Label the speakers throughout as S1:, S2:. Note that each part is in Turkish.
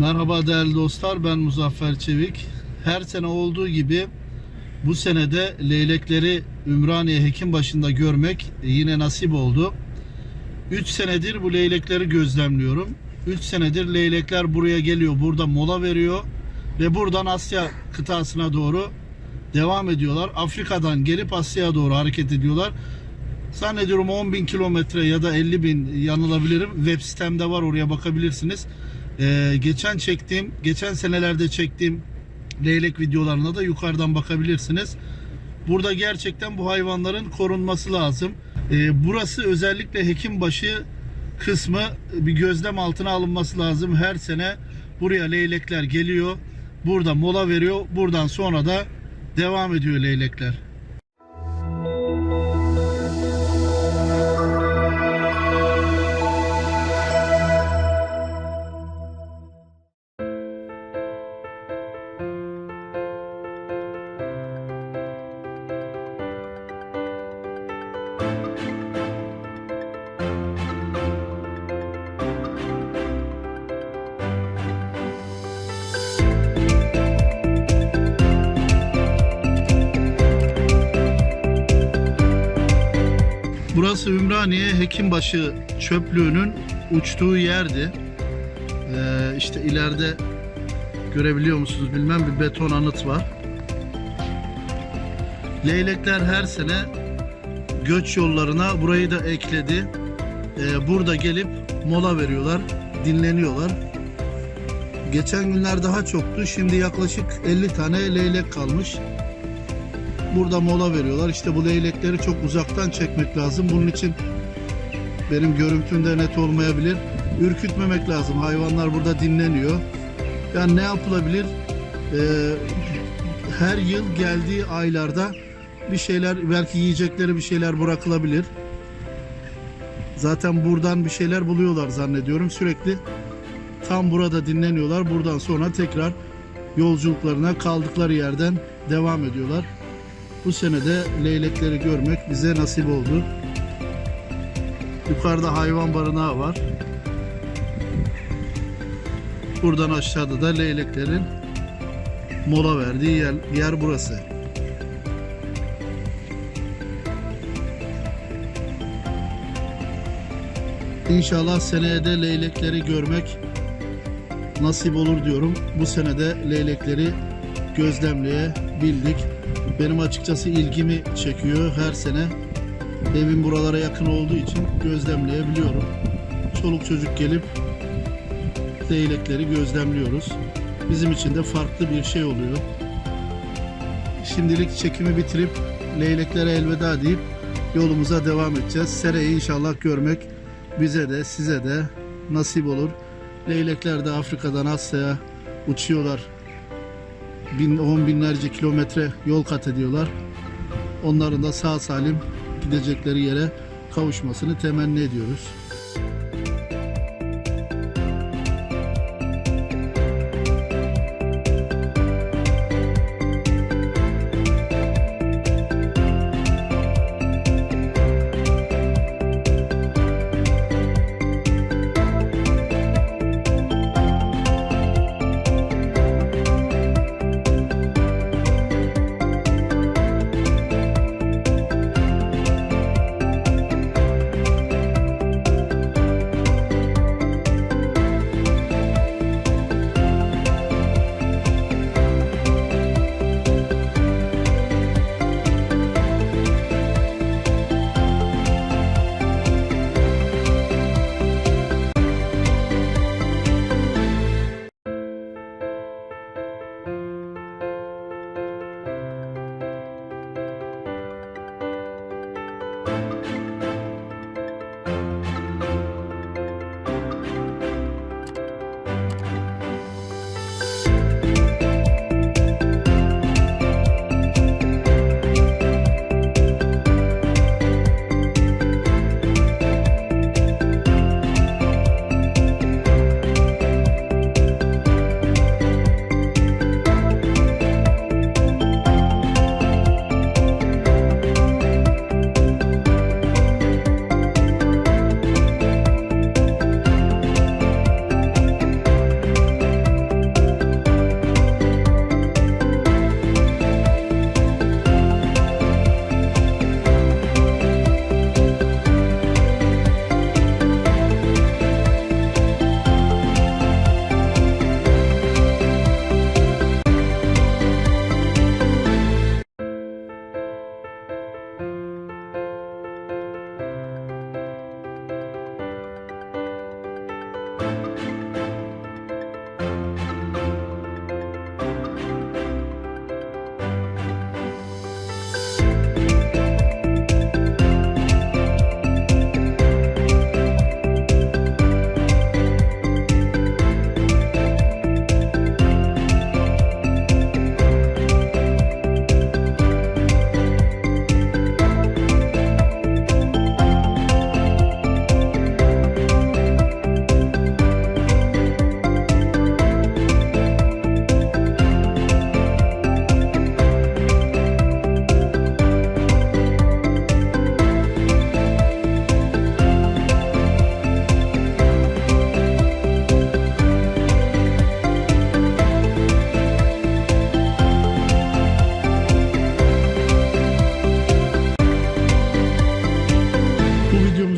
S1: Merhaba değerli dostlar ben Muzaffer Çevik. Her sene olduğu gibi bu senede leylekleri Ümraniye Hekimbaşı'nda görmek yine nasip oldu. 3 senedir bu leylekleri gözlemliyorum. 3 senedir leylekler buraya geliyor, burada mola veriyor ve buradan Asya kıtasına doğru devam ediyorlar. Afrika'dan gelip Asya'ya doğru hareket ediyorlar. Zannediyorum 10 bin kilometre ya da 50 bin yanılabilirim. Web sitemde var oraya bakabilirsiniz. Ee, geçen çektiğim, geçen senelerde çektiğim leylek videolarına da yukarıdan bakabilirsiniz. Burada gerçekten bu hayvanların korunması lazım. Ee, burası özellikle Hekimbaşı kısmı bir gözlem altına alınması lazım. Her sene buraya leylekler geliyor. Burada mola veriyor. Buradan sonra da devam ediyor leylekler. Burası Ümraniye Hekimbaşı çöplüğünün uçtuğu yerdi. Ee, işte ileride görebiliyor musunuz bilmem bir beton anıt var. Leylekler her sene göç yollarına burayı da ekledi. Ee, burada gelip mola veriyorlar, dinleniyorlar. Geçen günler daha çoktu. Şimdi yaklaşık 50 tane leylek kalmış. Burada mola veriyorlar. İşte bu leylekleri çok uzaktan çekmek lazım. Bunun için benim görüntümde net olmayabilir. Ürkütmemek lazım. Hayvanlar burada dinleniyor. Yani ne yapılabilir? Ee, her yıl geldiği aylarda bir şeyler belki yiyecekleri bir şeyler bırakılabilir. Zaten buradan bir şeyler buluyorlar zannediyorum. Sürekli tam burada dinleniyorlar. Buradan sonra tekrar yolculuklarına kaldıkları yerden devam ediyorlar. Bu sene de leylekleri görmek bize nasip oldu. Yukarıda hayvan barınağı var. Buradan aşağıda da leyleklerin mola verdiği yer, yer burası. İnşallah seneye de leylekleri görmek nasip olur diyorum. Bu sene de leylekleri gözlemleyebildik. Benim açıkçası ilgimi çekiyor her sene. Evim buralara yakın olduğu için gözlemleyebiliyorum. Çoluk çocuk gelip leylekleri gözlemliyoruz. Bizim için de farklı bir şey oluyor. Şimdilik çekimi bitirip leyleklere elveda deyip yolumuza devam edeceğiz. Sereyi inşallah görmek bize de size de nasip olur. Leylekler de Afrika'dan Asya'ya uçuyorlar bin, on binlerce kilometre yol kat ediyorlar. Onların da sağ salim gidecekleri yere kavuşmasını temenni ediyoruz.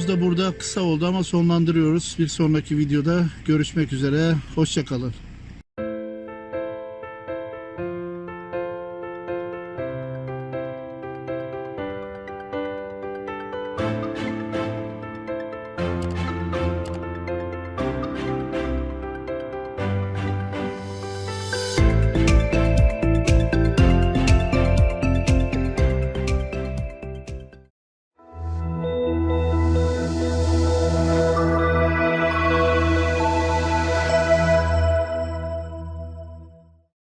S1: videomuz da burada kısa oldu ama sonlandırıyoruz. Bir sonraki videoda görüşmek üzere. Hoşçakalın.